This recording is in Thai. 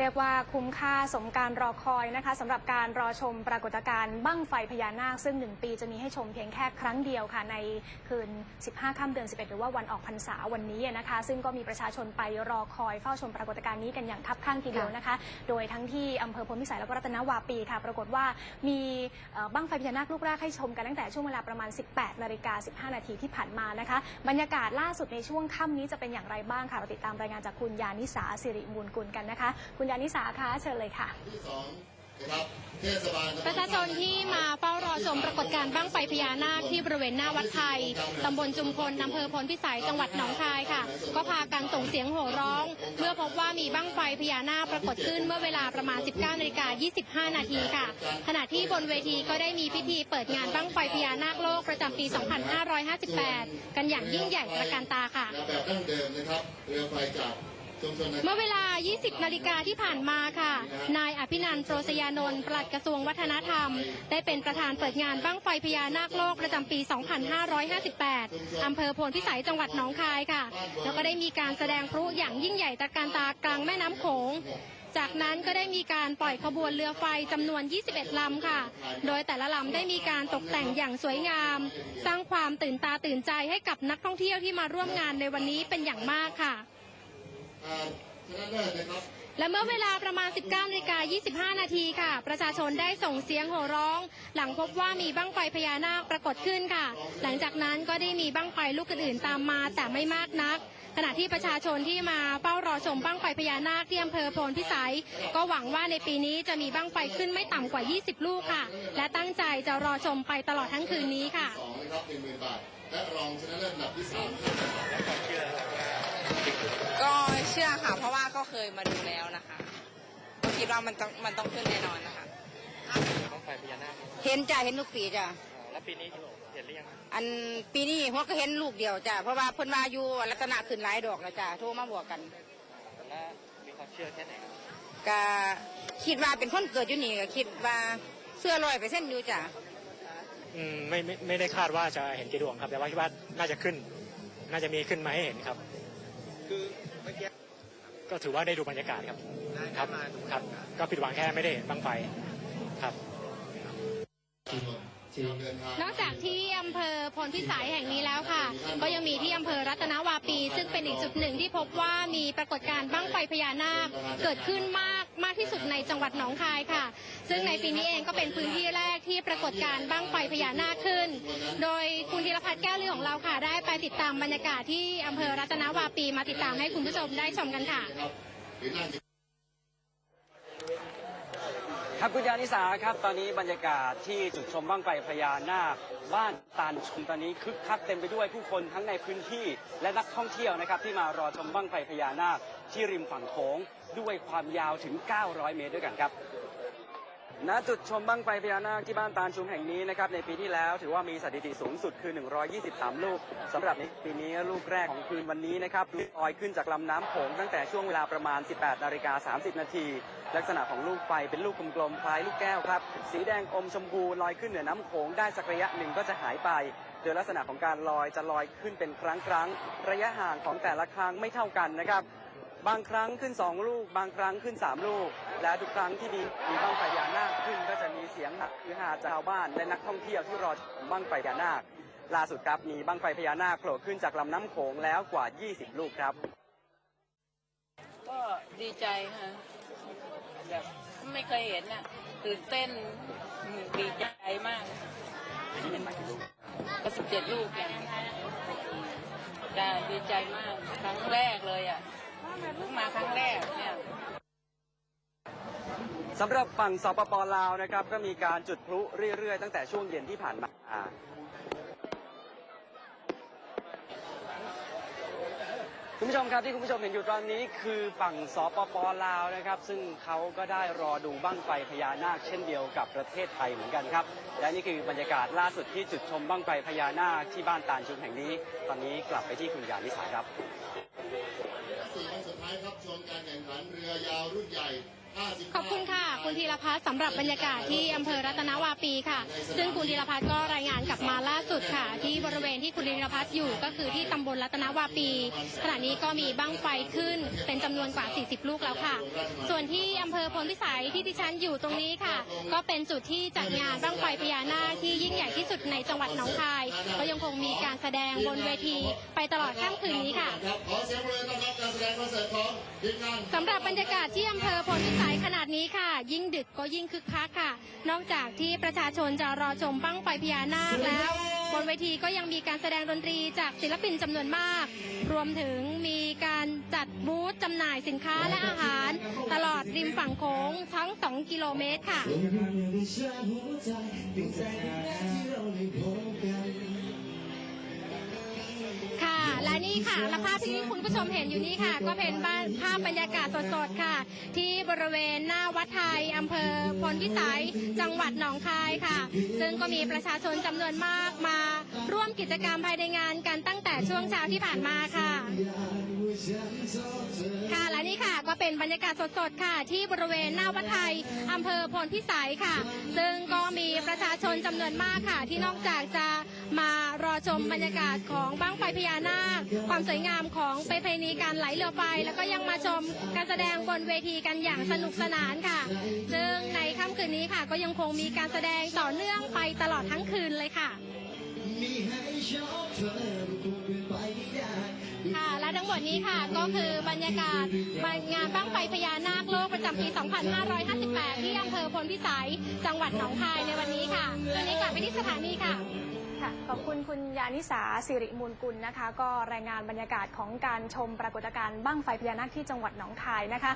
เรียกว่าคุ้มค่าสมการรอคอยนะคะสำหรับการรอชมปรากฏการณ์บั้งไฟพญานาค ซึ่ง 1 ปีจะมีให้ชมเพียงแค่ครั้งเดียวค่ะ ในคืน 15 ค่ำเดือน 11 หรือว่าวันออกพรรษาวันนี้นะคะ ซึ่งก็มีประชาชนไปรอคอยเฝ้าชมปรากฏการณ์นี้กันอย่างคับข้างทีเดียวนะคะ โดยทั้งที่อำเภอพลพิสัยและก็รัตนวาปีค่ะ ปรากฏว่ามีบั้งไฟพญานาคลูกแรกให้ชมกันตั้งแต่ช่วงเวลาประมาณ 18นาฬิกา15 นาทีที่ผ่านมานะคะ บรรยากาศล่าสุดในช่วงค่ำนี้จะเป็นอย่างไรบ้างค่ะเราติดตามรายงานจากคุณยานิสาสิริมูลกุลกันนะคะคุณยานิสาคะเชิญเลยค่ะ ที่สองนะครับเทศบาลประชาชนที่มาเฝ้ารอชมปรากฏการณ์บั้งไฟพญานาคที่บริเวณหน้าวัดไทย ตำบลจุมพล อำเภอพลพิสัย จังหวัดหนองคายค่ะ ก็พากันส่งเสียงโห่ร้อง เมื่อพบว่ามีบั้งไฟพญานาคปรากฏขึ้นเมื่อเวลาประมาณ 19นาฬิกา25 นาทีค่ะ ขณะที่บนเวทีก็ได้มีพิธีเปิดงานบั้งไฟพญานาคโลกประจำปี 2558 กันอย่างยิ่งใหญ่ตระการตาค่ะ แบบดั้งเดิมนะครับเรือไฟจาก เมื่อเวลา 20 นาฬิกาที่ผ่านมาค่ะ นายอภินันท์โปรสยานนท์ปลัดกระทรวงวัฒนธรรม ได้เป็นประธานเปิดงานบั้งไฟพญานาคโลกประจำปี 2558 อำเภอโพนพิสัยจังหวัดหนองคายค่ะ แล้วก็ได้มีการแสดงพลุอย่างยิ่งใหญ่ตะการตากลางแม่น้ำโขงจากนั้นก็ได้มีการปล่อยขบวนเรือไฟจำนวน 21 ลำค่ะ โดยแต่ละลำได้มีการตกแต่งอย่างสวยงาม สร้างความตื่นตาตื่นใจให้กับนักท่องเที่ยวที่มาร่วมงานในวันนี้เป็นอย่างมากค่ะาชนะเลิศนะครับและเมื่อเวลาประมาณ 19นาฬิกา25 นาทีค่ะ ประชาชนได้ส่งเสียงโห่ร้อง หลังพบว่ามีบั้งไฟพญานาคปรากฏขึ้นค่ะ หลังจากนั้นก็ได้มีบั้งไฟลูกอื่นๆตามมาแต่ไม่มากนัก ขณะที่ประชาชนที่มาเฝ้ารอชมบั้งไฟพญานาคที่อำเภอโพนพิสัย ก็หวังว่าในปีนี้จะมีบั้งไฟขึ้นไม่ต่ำกว่า 20 ลูกค่ะ และตั้งใจจะรอชมไปตลอดทั้งคืนนี้ค่ะสองนะครับหนึ่งหมื่นบาทและรองชนะเลิศอันดับที่สาม ก็เชื่อค่ะ เพราะว่าก็เคยมาดูแล้วนะคะก็คิดว่ามันต้องมันต้องขึ้นแน่นอนนะคะบ้างไฟพญานาคเห็นจ้ะเห็นทุกปีจ้ะอ่าแล้วปีนี้เห็นหรือยังอันปีนี้หัวก็เห็นลูกเดียวจ้ะเพราะว่าเพิ่นว่าอยู่ลักษณะขึ้นหลายดอกแล้วจ้ะโทรมาบอกกันแล้วมีความเชื่อแค่ไหนครับก็คิดว่าเป็นคนเกิดอยู่นี่ก็คิดว่าเสื้อลอยไปเส้นอยู่จ้ะอืมไม่ไม่ไม่ได้คาดว่าจะเห็นกี่ดวงครับ แต่ว่าคิดว่าน่าจะขึ้น น่าจะมีขึ้นมาให้เห็นครับ คือเมื่อกี้ก็ถือว่าได้ดูบรรยากาศครับได้ครับมาดูครับ ก็ผิดหวังแค่ไม่ได้เห็นบังไฟ ครับเดิ นทางนอกจากที่อำเภอพลพิสัยแห่งนี้แล้วค่ะ ก็ยังมีที่อำเภอรัตนวาปี ซึ่งเป็นอีกจุดหนึ่งที่พบว่ามีปรากฏการณ์บั้งไฟพญานาคเกิดขึ้นมากมากที่สุดในจังหวัดหนองคายค่ะ ซึ่งในปีนี้เองก็เป็นพื้นที่แรกที่ปรากฏการณ์บั้งไฟพญานาคขึ้น โดยคุณธีรพัฒน์แก้วเรือของเราค่ะ ได้ไปติดตามบรรยากาศที่อำเภอรัตนวาปีมาติดตามให้คุณผู้ชมได้ชมกันค่ะ ครับคุณยานิสาครับตอนนี้บรรยากาศที่จุดชมบ้างไฟพญานาคบ้านตาลชุมตอนนี้คึกคักเต็มไปด้วยผู้คนทั้งในพื้นที่และนักท่องเที่ยวนะครับที่มารอชมบ้างไฟพญานาคที่ริมฝั่งโขงด้วยความยาวถึง 900 เมตรด้วยกันครับ ณจุดชมบั้งไฟพญานาคที่บ้านตาลชุมแห่งนี้นะครับในปีที่แล้วถือว่ามีสถิติสูงสุดคือ 123 ลูกสำหรับในปีนี้ลูกแรกของคืนวันนี้นะครับลอยขึ้นจากลำน้ำโขงตั้งแต่ช่วงเวลาประมาณ 18นาฬิกา30 นาที ลักษณะของลูกไฟเป็นลูกกลมๆคล้ายลูกแก้วครับ สีแดงอมชมพูลอยขึ้นเหนือน้ำโขงได้สักระยะหนึ่งก็จะหายไปโดยลักษณะของการลอยจะลอยขึ้นเป็นครั้งครั้งๆระยะห่างของแต่ละครั้งไม่เท่ากันนะครับ บางครั้งขึ้น 2 ลูก บางครั้งขึ้น 3 ลูก และทุกครั้งที่มีมีบ้างไฟพญานาคขึ้นก็จะมีเสียงฮือฮาจากชาวบ้านและนักท่องเที่ยวที่รอชมบ้างไฟพญานาค ล่าสุดครับมีบ้างไฟพญานาคโผล่ขึ้นจากลำน้ำโขงแล้วกว่า 20 ลูกครับ ก็ดีใจค่ะแบบไม่เคยเห็นน่ะตื่นเต้นดีใจมากก็สิบเจ็ดลูกอย่างจะดีใจมากครั้งแรกเลยอะเพิ่งมาครั้งแรกเนี่ย สำหรับฝั่งสปปลาวนะครับ ก็มีการจุดพลุเรื่อยๆ ตั้งแต่ช่วงเย็นที่ผ่านมาคุณผู้ชมครับที่คุณผู้ชมเห็นอยู่ตอนนี้คือฝั่งสปปลาวนะครับ ซึ่งเขาก็ได้รอดูบั้งไฟพญานาค เช่นเดียวกับประเทศไทยเหมือนกันครับ และนี่คือบรรยากาศล่าสุดที่จุดชมบั้งไฟพญานาคที่บ้านตาลชุมแห่งนี้ ตอนนี้กลับไปที่คุณยานิสาครับสี่วันสุดท้ายครับชมการแข่งขันเรือยาวรุ่นใหญ่ ขอบคุณค่ะ คุณธีรพัฒน์สำหรับบรรยากาศที่อำเภอรัตนวาปีค่ะ ซึ่งคุณธีรพัฒน์ก็รายงานกลับมาล่าสุดค่ะ ที่บริเวณที่คุณธีรพัฒน์อยู่ก็คือที่ตำบลรัตนวาปีขณะนี้ก็มีบั้งไฟขึ้นเป็นจำนวนกว่า 40 ลูกแล้วค่ะ ส่วนที่อำเภอพลพิสัยที่ดิฉันอยู่ตรงนี้ค่ะ ก็เป็นจุดที่จัดงานบั้งไฟพญานาคที่ยิ่งใหญ่ที่สุดในจังหวัดหนองคาย ก็ยังคงมีการแสดงบนเวทีไปตลอดค่ำคืนนี้ค่ะครับขอเสียงปรบมือต้อนรับการแสดงคอนเสิร์ตของทีมงานสำหรับบรรยากาศที่อำเภอพลพิสัยขนาดนี้ค่ะ ยิ่งดึกก็ยิ่งคึกคักค่ะ นอกจากที่ประชาชนจะรอชมบั้งไฟพญานาคแล้ว บนเวทีก็ยังมีการแสดงดนตรีจากศิลปินจำนวนมาก รวมถึงมีการจัดบูธจำหน่ายสินค้าและอาหาร ตลอดริมฝั่งโขงทั้ง 2 กิโลเมตรค่ะ ค่ะ และนี่ค่ะและภาพที่คุณผู้ชมเห็นอยู่นี้ค่ะ ก็เป็นบ้านภาพบรรยากาศสดๆค่ะ ที่บริเวณหน้าวัดไทยอำเภอพลพิสัยจังหวัดหนองคายค่ะ ซึ่งก็มีประชาชนจำนวนมากมาร่วมกิจกรรมภายในงานการตั้ง ช่วงเช้าที่ผ่านมาค่ะ ค่ะและนี่ค่ะก็เป็นบรรยากาศสดๆค่ะ ที่บริเวณหน้าวัดไทยอำเภอพลพิสัยค่ะ ซึ่งก็มีประชาชนจำนวนมากค่ะ ที่นอกจากจะมารอชมบรรยากาศของบ้างไฟพญานาคความสวยงามของไปเพณีการไหลเรือไฟ แล้วก็ยังมาชมการแสดงบนเวทีกันอย่างสนุกสนานค่ะ ซึ่งในค่ำคืนนี้ค่ะ ก็ยังคงมีการแสดงต่อเนื่องไปตลอดทั้งคืนเลยค่ะค่ะและ ทั้งหมดนี้ค่ะก็คือบรรยากาศงานบ้างไฟพญานาคโลกประจำปี 2558 ที่อำเภอพลพิสัย จังหวัดหนองคายในวันนี้ค่ะตอนนี้กลับไปที่สถานีค่ะค่ะขอบคุณคุณยานิสาสิริมูลกุลนะคะ ก็รายงานบรรยากาศของการชมปรากฏการณ์บั้งไฟพญานาคที่จังหวัดหนองคายนะคะ